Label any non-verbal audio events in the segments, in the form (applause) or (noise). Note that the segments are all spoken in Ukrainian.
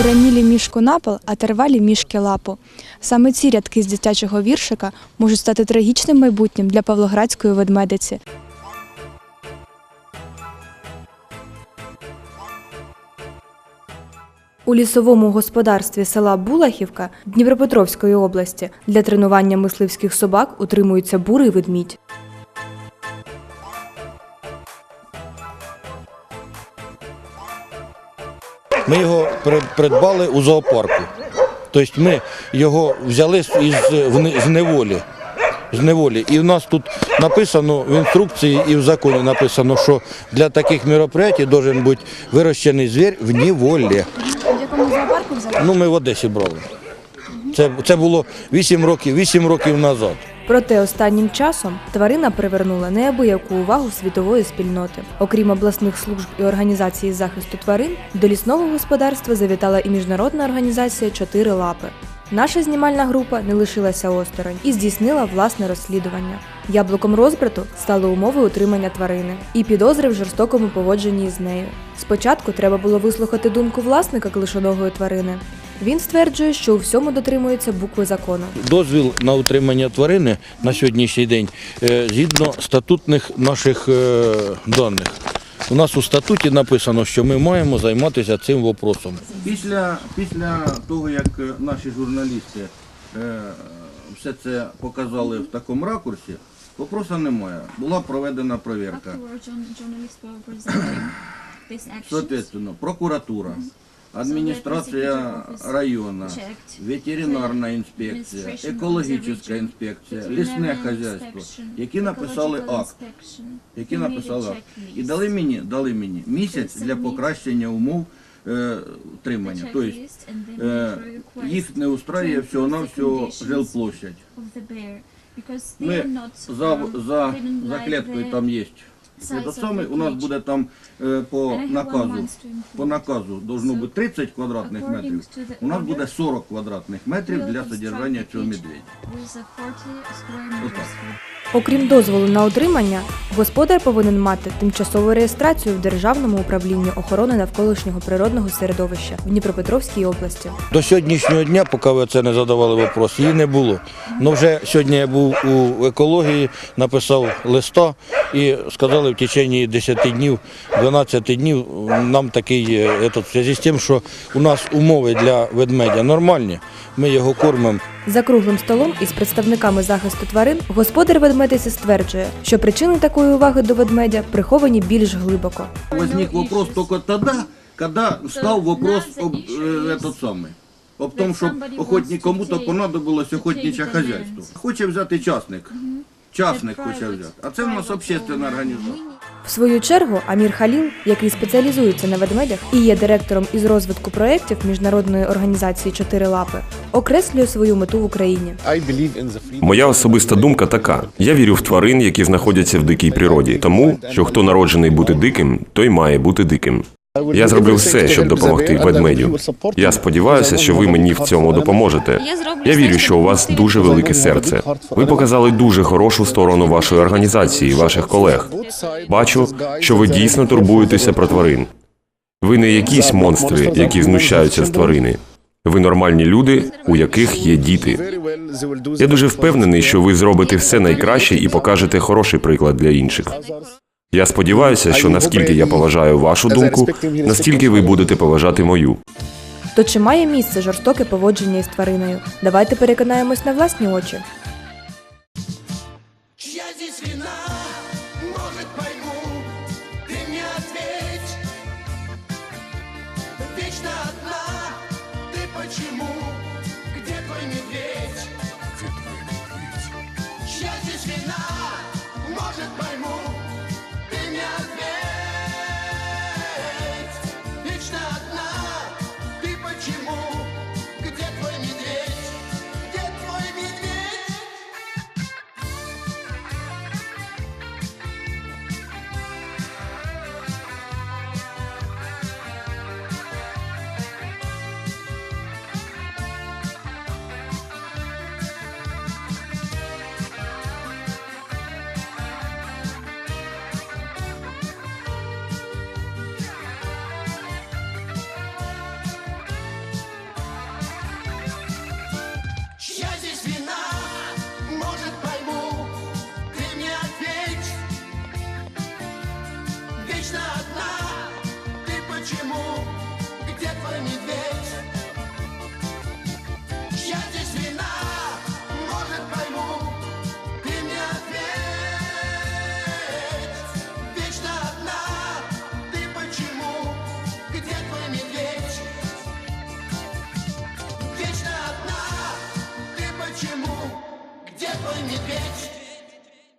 Уранілі мішку напал, а тервалі мішки лапу. Саме ці рядки з дитячого віршика можуть стати трагічним майбутнім для павлоградської ведмедиці. У лісовому господарстві села Булахівка Дніпропетровської області для тренування мисливських собак утримується бурий ведмідь. Ми його придбали у зоопарку. Тобто ми його взяли з із вни- з неволі. З неволі. І в нас тут написано в інструкції і в законі написано, що для таких мероприятий має бути вирощений звір в неволі. В якому зоопарку взяли? Ну, ми в Одесі брали. Це, це було 8 років, 8 років назад. Проте останнім часом тварина привернула неабияку увагу світової спільноти. Окрім обласних служб і організації захисту тварин, до лісного господарства завітала і міжнародна організація Чотири лапи. Наша знімальна група не лишилася осторонь і здійснила власне розслідування. Яблуком розбрату стали умови утримання тварини і підозри в жорстокому поводженні з нею. Спочатку треба було вислухати думку власника клишоногої тварини. Він стверджує, що у всьому дотримується букви закону. Дозвіл на утримання тварини на сьогоднішній день е, згідно статутних наших е, даних. У нас у статуті написано, що ми маємо займатися цим вопросом. Після, після того, як е, наші журналісти е, все це показали в такому ракурсі, вопросу немає. Була проведена. (clears throat) Соответственно, прокуратура, адміністрація району, ветеринарна інспекція, екологічна інспекція, лісне хазяйство, які написали акт, які написали акт. І дали мені, дали мені місяць для покращення умов е, утримання. Тобто е, їх не устраює всього-навсього жилплощадь. Ми за, за, за клеткою там є. Саме у нас буде там е, по наказу. По наказу должно бути 30 квадратних метрів. У нас буде 40 квадратних метрів для содержання цього медведя. Окрім дозволу на утримання, господар повинен мати тимчасову реєстрацію в Державному управлінні охорони навколишнього природного середовища в Дніпропетровській області. До сьогоднішнього дня, поки ви це не задавали вопрос, її не було. Ну вже сьогодні я був у екології, написав листа і сказали в течение 10 днів, 12 днів нам такий е, в зв'язку з тим, що у нас умови для ведмедя нормальні, ми його кормимо За круглим столом із представниками захисту тварин господар ведмедиці стверджує, що причини такої уваги до ведмедя приховані більш глибоко. Возник вопрос только тогда, когда стал вопрос об э, этот самый. Об том, що охотник кому-то понадобилось охотниче хазяйство. Хоче взяти частник. Частник хоче взяти. А це в нас общественна організація. В свою чергу Амір Халін, який спеціалізується на ведмедях і є директором із розвитку проєктів міжнародної організації Чотири лапи, окреслює свою мету в Україні. Моя особиста думка така: я вірю в тварин, які знаходяться в дикій природі, тому що хто народжений бути диким, той має бути диким. Я зроблю все, щоб допомогти ведмедю. Я сподіваюся, що ви мені в цьому допоможете. Я вірю, що у вас дуже велике серце. Ви показали дуже хорошу сторону вашої організації, ваших колег. Бачу, що ви дійсно турбуєтеся про тварин. Ви не якісь монстри, які знущаються з тварини. Ви нормальні люди, у яких є діти. Я дуже впевнений, що ви зробите все найкраще і покажете хороший приклад для інших. Я сподіваюся, що наскільки я поважаю вашу думку, настільки ви будете поважати мою. То чи має місце жорстоке поводження із твариною? Давайте переконаємось на власні очі.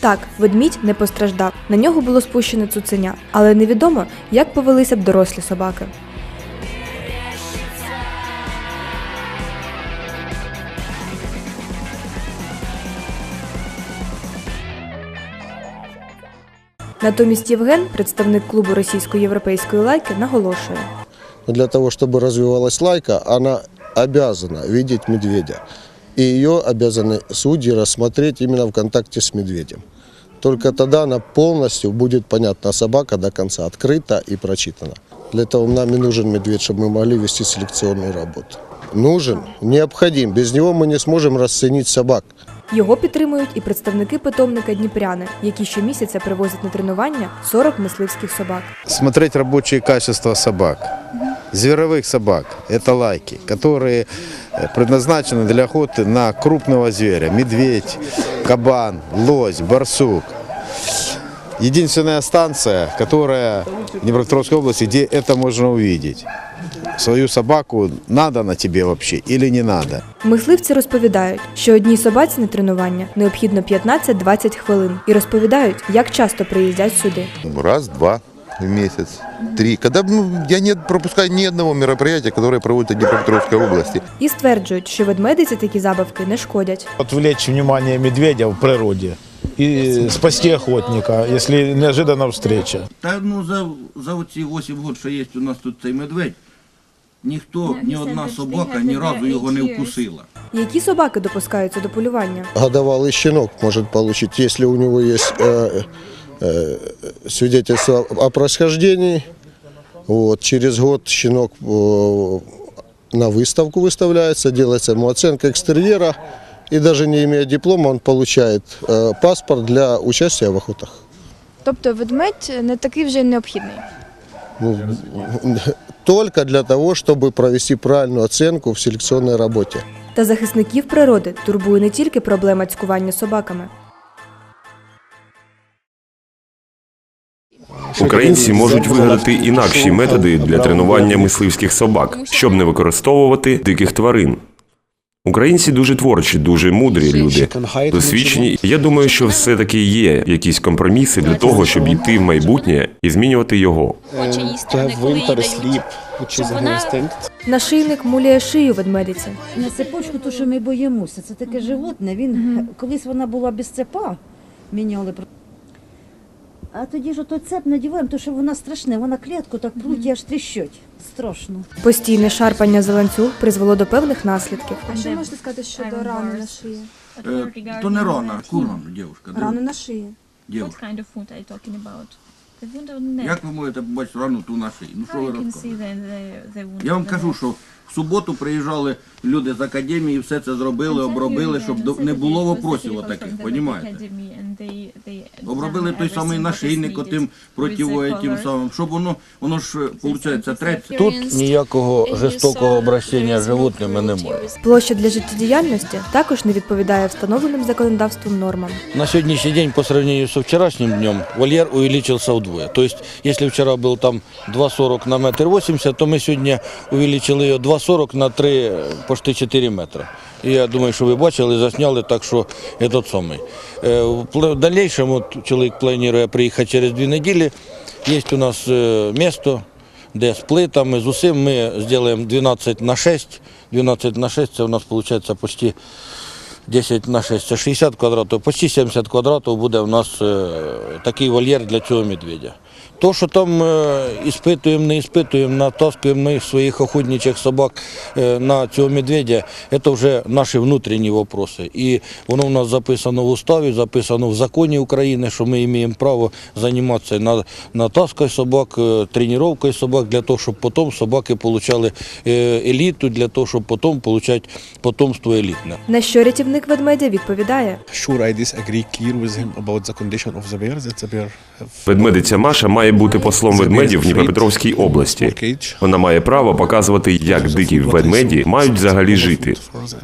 Так, ведмідь не постраждав. На нього було спущене цуценя, але невідомо, як повелися б дорослі собаки. Натомість Євген, представник клубу російсько-європейської лайки, наголошує. Для того, чтобы развивалась лайка, она обязана видеть медведя И ее обязаны судьи рассмотреть именно в контакте с медведем. Только тогда она полностью будет понятна собака до конца, открыта и прочитана. Для этого нам и нужен медведь, чтобы мы могли вести селекционную работу. Нужен, необходим. Без него мы не сможем расценить собак. Його підтримують і представники питомника Дніпряни, які щомісяця привозять на тренування 40 мисливських собак. смотреть рабочие качества собак. Зверовых собак – это лайки, которые э, предназначены для охоты на крупного зверя. Медведь, кабан, лось, барсук. Единственная станция, которая в Днепропетровской области, где это можно увидеть. Свою собаку надо на тебе вообще или не надо. Мисливці розповідають, що одній собаці на тренування необхідно 15-20 хвилин, і розповідають, як часто приїздять сюди. Раз, два в месяц, три. Когда ну, я не пропускаю ни одного мероприятия, которое проводится в Днепропетровской области. І стверджують, що ведмедиці такі забавки не шкодять. отвлечь внимание медведя в природе и спасти охотника, если неожиданно встреча. Та ну за, за оці 8 років, що є у нас тут цей медведь, ніхто, ні одна собака ні разу його не вкусила. Які собаки допускаються до полювання? Годовалый щенок может получить, если у него есть э, э, свидетельство о происхождении. Вот, через год щенок э, на выставку выставляется, делается ему оценка экстерьера. И даже не имея диплома, он получает э, паспорт для участия в охотах. Тобто ведмедь не такий вже й необхідний. Ну, только для того, чтобы провести правильную оценку в селекционной работе. Та захисників природи турбує не тільки проблема цькування собаками. Українці можуть вигадати інакші методи для тренування мисливських собак, щоб не використовувати диких тварин. Українці дуже творчі, дуже мудрі люди, досвідчені. Я думаю, що все-таки є якісь компроміси для того, щоб йти в майбутнє і змінювати його. Вона Нашийник муляє шию ведмедиці. На цепочку, то що ми боїмося. Це таке животне. Він колись вона була без цепа, міняли. А тоді ж ото цеп надіваємо, то що вона страшне, вона клітку так пруть, аж тріщуть. Страшно. Постійне шарпання за ланцюг призвело до певних наслідків. А що можете сказати щодо рани на шиї? Е, то не рана, куран, дівчинка. Рани на шиї. What Дівчинка. kind of wound are you talking about? The wound on the neck. Як ви можете побачити рану ту на шиї? Ну що How ви you can see розказуєте? the, the, the wound Я вам on the кажу, neck? що в суботу приїжджали люди з академії, все це зробили, обробили, щоб до- не було вопросів отаких, понімаєте? Обробили той самий нашийник отим противоетим самим, щоб воно, воно ж, виходить, треться. Тут ніякого жорстокого обращення з животними немає. Площа для життєдіяльності також не відповідає встановленим законодавством нормам. На сегодняшний день по сравнению со вчерашним днем вольер увеличился вдвое То есть, если вчера был там 2,40 на метр 80, то мы сегодня увеличили ее 2,40 на 3, почти 4 метра. І я думаю, що ви бачили, засняли, так що этот самий. Е, В пл- в дальнейшем от чоловік планує приїхати через дві неділі. Є у нас е, місто, де з плитами, з усім ми зробимо 12 на 6. 12 на 6 це у нас виходить почти 10 на 6 це 60 квадратів, почти 70 квадратів буде у нас е, такий вольєр для цього медведя. То, що там е, іспитуємо, не іспитуємо, натаскуємо ми своїх охотничих собак е, на цього медведя, це вже наші внутрішні вопроси. І воно у нас записано в уставі, записано в законі України, що ми маємо право займатися на, натаскою собак, е, тренуванням собак, для того, щоб потім собаки отримали еліту, для того, щоб потім отримати потомство елітне. На що рятівник ведмедя відповідає: Sure, I disagree clear with him about the condition of the bear. That the bear Ведмедиця Маша має бути послом ведмедів в Дніпропетровській області. Вона має право показувати, як дикі ведмеді мають взагалі жити,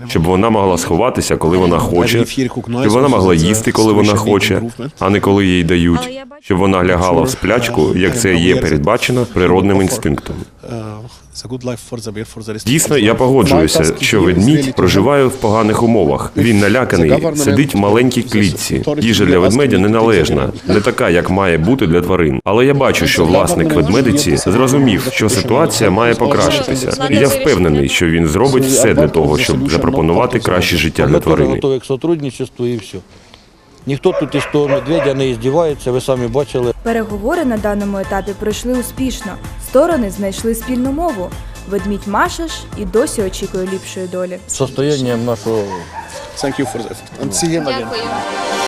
щоб вона могла сховатися, коли вона хоче, щоб вона могла їсти, коли вона хоче, а не коли їй дають, щоб вона лягала в сплячку, як це є передбачено природним інстинктом. Дійсно, я погоджуюся, що ведмідь проживає в поганих умовах. Він наляканий, сидить в маленькій клітці. Їжа для ведмедя неналежна, не така, як має бути для тварин. Але я бачу, що власник ведмедиці зрозумів, що ситуація має покращитися. І я впевнений, що він зробить все для того, щоб запропонувати краще життя для тварини. і все. Ніхто тут із того медведя не іздівається, ви самі бачили. Переговори на даному етапі пройшли успішно. Сторони знайшли спільну мову. Ведмідь Машаш і досі очікує ліпшої долі. Состоянням нашого Thank you for the effort. See him again. Дякую.